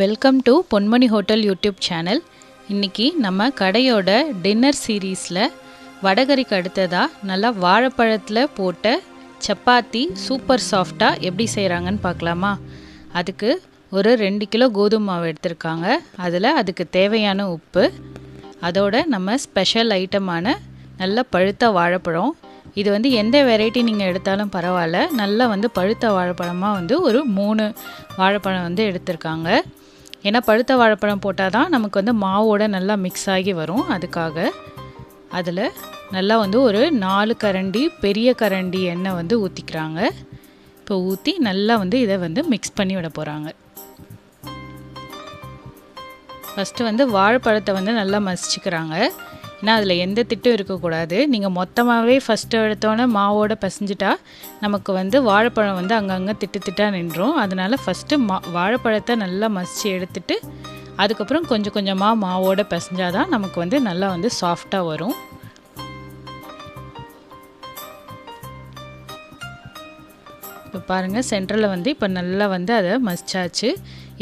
Welcome to Ponmani hotel YouTube channel இன்றைக்கி நம்ம கடையோட டின்னர் சீரீஸில் வடகரிக்கு அடுத்ததாக நல்லா வாழைப்பழத்தில் போட்ட சப்பாத்தி சூப்பர் சாஃப்டாக எப்படி செய்கிறாங்கன்னு பார்க்கலாமா? அதுக்கு ஒரு ரெண்டு கிலோ கோதுமை மாவு எடுத்திருக்காங்க. அதில் அதுக்கு தேவையான உப்பு அதோட நம்ம ஸ்பெஷல் ஐட்டமான நல்ல பழுத்த வாழைப்பழம். இது வந்து எந்த வெரைட்டி நீங்கள் எடுத்தாலும் பரவாயில்ல. நல்லா வந்து பழுத்த வாழைப்பழமாக வந்து ஒரு மூணு வாழைப்பழம் வந்து எடுத்திருக்காங்க. ஏன்னா பழுத்த வாழைப்பழம் போட்டால் தான் நமக்கு வந்து மாவோட நல்லா மிக்ஸ் ஆகி வரும். அதுக்காக அதில் நல்லா வந்து ஒரு நாலு கரண்டி பெரிய கரண்டி எண்ணெய் வந்து ஊற்றிக்கிறாங்க இப்போ ஊற்றி நல்லா வந்து இதை வந்து மிக்ஸ் பண்ணி விட போகிறாங்க ஃபஸ்ட்டு வந்து வாழைப்பழத்தை வந்து நல்லா மசிச்சுக்கிறாங்க. ஏன்னா அதில் எந்த திட்டும் இருக்கக்கூடாது. நீங்கள் மொத்தமாகவே ஃபஸ்ட்டு எடுத்தோன்னே மாவோட பிசைஞ்சிட்டா நமக்கு வந்து வாழைப்பழம் வந்து அங்கங்கே திட்டு திட்டாக நின்றோம். அதனால் ஃபஸ்ட்டு மா வாழைப்பழத்தை நல்லா மசித்து எடுத்துட்டு அதுக்கப்புறம் கொஞ்சம் கொஞ்சமாக மாவோட தான் நமக்கு வந்து நல்லா வந்து சாஃப்டாக வரும். இப்போ பாருங்கள் சென்டரில் வந்து இப்போ நல்லா வந்து அதை மசிச்சாச்சு.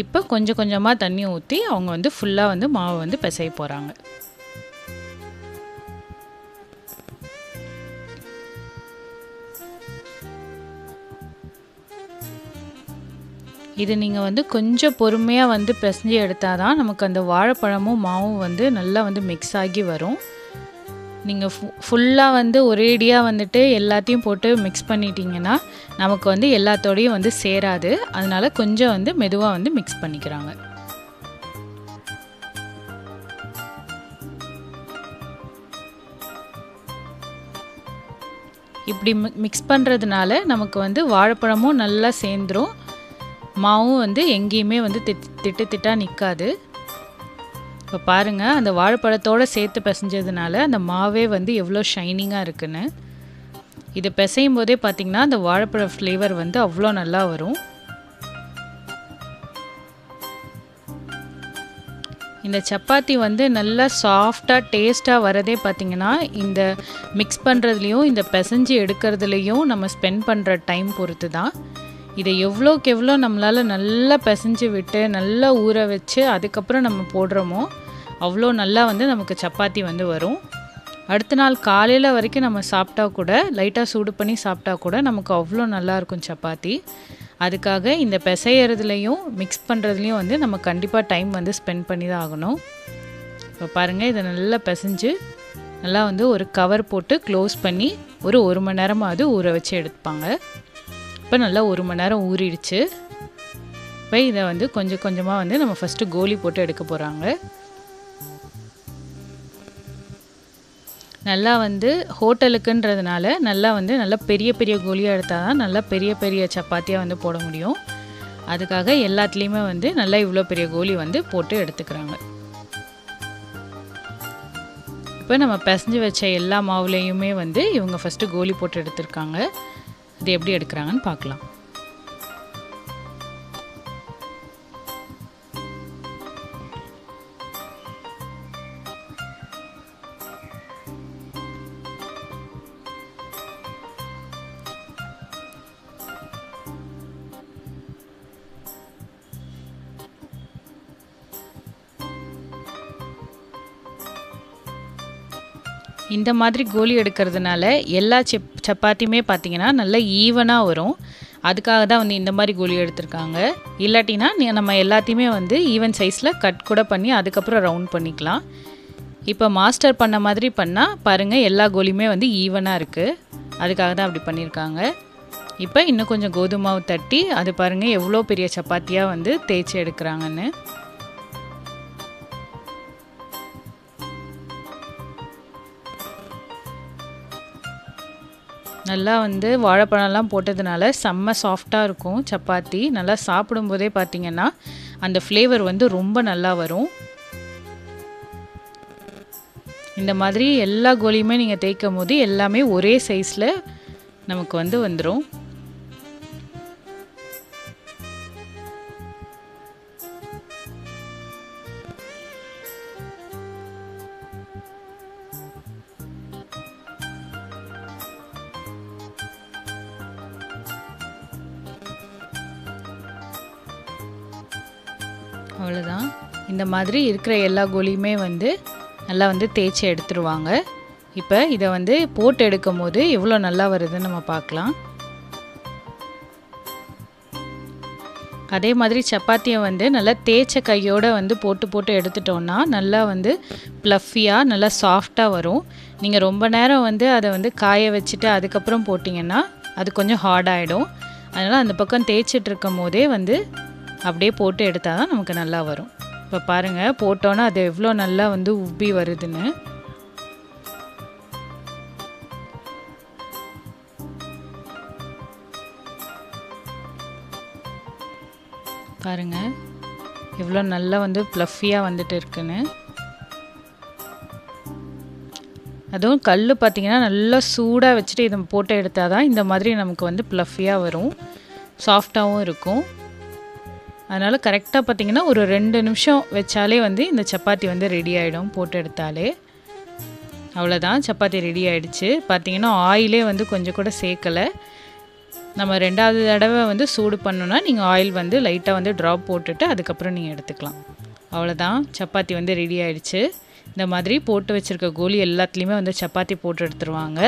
இப்போ கொஞ்சம் கொஞ்சமாக தண்ணி ஊற்றி அவங்க வந்து ஃபுல்லாக வந்து மாவை வந்து பிசைய போகிறாங்க இது நீங்கள் வந்து கொஞ்சம் பொறுமையாக வந்து பிசைஞ்சு எடுத்தால் தான் நமக்கு அந்த வாழைப்பழமும் மாவும் வந்து நல்லா வந்து மிக்ஸ் ஆகி வரும். நீங்கள் ஃபு ஃபுல்லாக வந்து ஒரேடியாக வந்துட்டு எல்லாத்தையும் போட்டு மிக்ஸ் பண்ணிட்டீங்கன்னா நமக்கு வந்து எல்லாத்தோடையும் வந்து சேராது. அதனால் கொஞ்சம் வந்து மெதுவாக வந்து மிக்ஸ் பண்ணிக்கிறாங்க. இப்படி மிக்ஸ் பண்ணுறதுனால நமக்கு வந்து வாழைப்பழமும் நல்லா சேர்ந்துரும். மாவும் வந்து எங்கேயுமே வந்து திட்டு திட்டு திட்டாக நிற்காது இப்போ பாருங்கள் அந்த வாழைப்பழத்தோடு சேர்த்து பிசைஞ்சதுனால அந்த மாவே வந்து எவ்வளோ ஷைனிங்காக இருக்குன்னு. இது பிசையும் போதே பார்த்திங்கன்னா அந்த வாழைப்பழ ஃப்ளேவர் வந்து அவ்வளோ நல்லா வரும். இந்த சப்பாத்தி வந்து நல்லா சாஃப்டாக டேஸ்ட்டாக வரதே பார்த்திங்கன்னா இந்த மிக்ஸ் பண்ணுறதுலையும் இந்த பிசைஞ்சு எடுக்கிறதுலையும் நம்ம ஸ்பெண்ட் பண்ணுற டைம் பொறுத்து தான் இதை எவ்வளோக்கு எவ்வளோ நம்மளால் நல்லா பிசைஞ்சு விட்டு நல்லா ஊற வச்சு அதுக்கப்புறம் நம்ம போடுறோமோ அவ்வளோ நல்லா வந்து நமக்கு சப்பாத்தி வந்து வரும். அடுத்த நாள் காலையில் வரைக்கும் நம்ம சாப்பிட்டா கூட லைட்டாக சூடு பண்ணி சாப்பிட்டா கூட நமக்கு அவ்வளோ நல்லாயிருக்கும் சப்பாத்தி. அதுக்காக இந்த பிசையறதுலையும் மிக்ஸ் பண்ணுறதுலையும் வந்து நம்ம கண்டிப்பாக டைம் வந்து ஸ்பெண்ட் பண்ணி தான் ஆகணும். இப்போ பாருங்கள் இதை நல்லா பிசைஞ்சு நல்லா வந்து ஒரு கவர் போட்டு க்ளோஸ் பண்ணி ஒரு ஒரு மணி நேரமாவது ஊற வச்சு எடுப்பாங்க இப்போ நல்லா ஒரு மணி நேரம் ஊறிடுச்சு. இப்போ இதை வந்து கொஞ்சம் கொஞ்சமாக வந்து நம்ம ஃபஸ்ட்டு கோலி போட்டு எடுக்க போகிறாங்க நல்லா வந்து ஹோட்டலுக்குன்றதுனால நல்லா வந்து நல்லா பெரிய பெரிய கோலியாக எடுத்தால் தான் நல்லா பெரிய பெரிய சப்பாத்தியாக வந்து போட முடியும். அதுக்காக எல்லாத்துலேயுமே வந்து நல்லா இவ்வளோ பெரிய கோலி வந்து போட்டு எடுத்துக்கிறாங்க. இப்போ நம்ம பிசைஞ்சு வச்ச எல்லா மாவுலேயுமே வந்து இவங்க ஃபஸ்ட்டு கோலி போட்டு எடுத்திருக்காங்க. இது எப்படி எடுக்கிறாங்கன்னு பார்க்கலாம். இந்த மாதிரி கோலி எடுக்கிறதுனால எல்லா செப் சப்பாத்தியுமே பார்த்தீங்கன்னா நல்லா ஈவனாக வரும். அதுக்காக தான் வந்து இந்த மாதிரி கோலி எடுத்திருக்காங்க. இல்லாட்டினா நம்ம எல்லாத்தையுமே வந்து ஈவன் சைஸில் கட் கூட பண்ணி அதுக்கப்புறம் ரவுண்ட் பண்ணிக்கலாம். இப்போ மாஸ்டர் பண்ண மாதிரி பண்ணால் பாருங்கள் எல்லா கோலியுமே வந்து ஈவனாக இருக்குது அதுக்காக தான் அப்படி பண்ணியிருக்காங்க இப்போ இன்னும் கொஞ்சம் கோதுமாவு தட்டி அது பாருங்கள் எவ்வளோ பெரிய சப்பாத்தியாக வந்து தேய்ச்சி எடுக்கிறாங்கன்னு. நல்லா வந்து வாழைப்பழம்லாம் போட்டதுனால செம்ம சாஃப்டாக இருக்கும் சப்பாத்தி. நல்லா சாப்பிடும்போதே பார்த்திங்கன்னா அந்த ஃப்ளேவர் வந்து ரொம்ப நல்லா வரும். இந்த மாதிரி எல்லா கோலியுமே நீங்கள் தேய்க்கும் போது எல்லாமே ஒரே சைஸில் நமக்கு வந்து வந்துடும் அவ்வளோதான் இந்த மாதிரி இருக்கிற எல்லா கோலியுமே வந்து நல்லா வந்து தேய்ச்சி எடுத்துருவாங்க. இப்போ இதை வந்து போட்டு எடுக்கும் போது எவ்வளோ நல்லா வருதுன்னு நம்ம பார்க்கலாம். அதே மாதிரி சப்பாத்தியை வந்து நல்லா தேய்ச்ச கையோடு வந்து போட்டு போட்டு எடுத்துட்டோன்னா நல்லா வந்து ப்ளஃபியாக நல்லா சாஃப்டாக வரும். நீங்கள் ரொம்ப நேரம் வந்து அதை வந்து காய வச்சுட்டு அதுக்கப்புறம் போட்டிங்கன்னா அது கொஞ்சம் ஹார்டாகிடும் அதனால் அந்த பக்கம் தேய்ச்சிட்டு இருக்கும் போதே வந்து அப்படியே போட்டு எடுத்தால் தான் நமக்கு நல்லா வரும். இப்போ பாருங்கள் போட்டோன்னா அது எவ்வளோ நல்லா வந்து உப்பி வருதுன்னு. பாருங்கள் எவ்வளோ நல்லா வந்து ப்ளஃபியாக வந்துட்டு இருக்குன்னு. அதுவும் கல் பார்த்திங்கன்னா நல்லா சூடாக வச்சுட்டு இதை போட்டு எடுத்தால் தான் இந்த மாதிரி நமக்கு வந்து ப்ளஃபியாக வரும். சாஃப்டாகவும் இருக்கும். அதனால் கரெக்டாக பார்த்திங்கன்னா ஒரு ரெண்டு நிமிஷம் வச்சாலே வந்து இந்த சப்பாத்தி வந்து ரெடி ஆகிடும் போட்டு எடுத்தாலே. அவ்வளோதான் சப்பாத்தி ரெடி ஆகிடுச்சு பார்த்திங்கன்னா ஆயிலே வந்து கொஞ்சம் கூட சேர்க்கலை. நம்ம ரெண்டாவது தடவை வந்து சூடு பண்ணோன்னா நீங்கள் ஆயில் வந்து லைட்டாக வந்து ட்ராப் போட்டுட்டு அதுக்கப்புறம் நீங்கள் எடுத்துக்கலாம். அவ்வளோதான் சப்பாத்தி வந்து ரெடி ஆகிடுச்சு இந்த மாதிரி போட்டு வச்சுருக்க கோலி எல்லாத்துலேயுமே வந்து சப்பாத்தி போட்டு எடுத்துருவாங்க.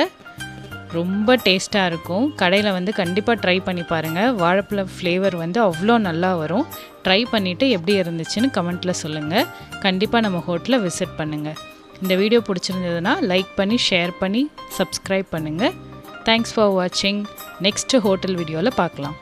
ரொம்ப டேஸ்ட்டாக இருக்கும். கடையில் வந்து கண்டிப்பாக ட்ரை பண்ணி பாருங்கள் வாழைப்பழ ஃப்ளேவர் வந்து அவ்வளோ நல்லா வரும். ட்ரை பண்ணிவிட்டு எப்படி இருந்துச்சுன்னு கமெண்ட்டில் சொல்லுங்கள் கண்டிப்பாக நம்ம ஹோட்டலில் விசிட் பண்ணுங்கள் இந்த வீடியோ பிடிச்சிருந்ததுன்னா லைக் பண்ணி ஷேர் பண்ணி சப்ஸ்கிரைப் பண்ணுங்கள் தேங்க்ஸ் ஃபார் வாட்சிங் நெக்ஸ்ட்டு ஹோட்டல் வீடியோவில் பார்க்கலாம்.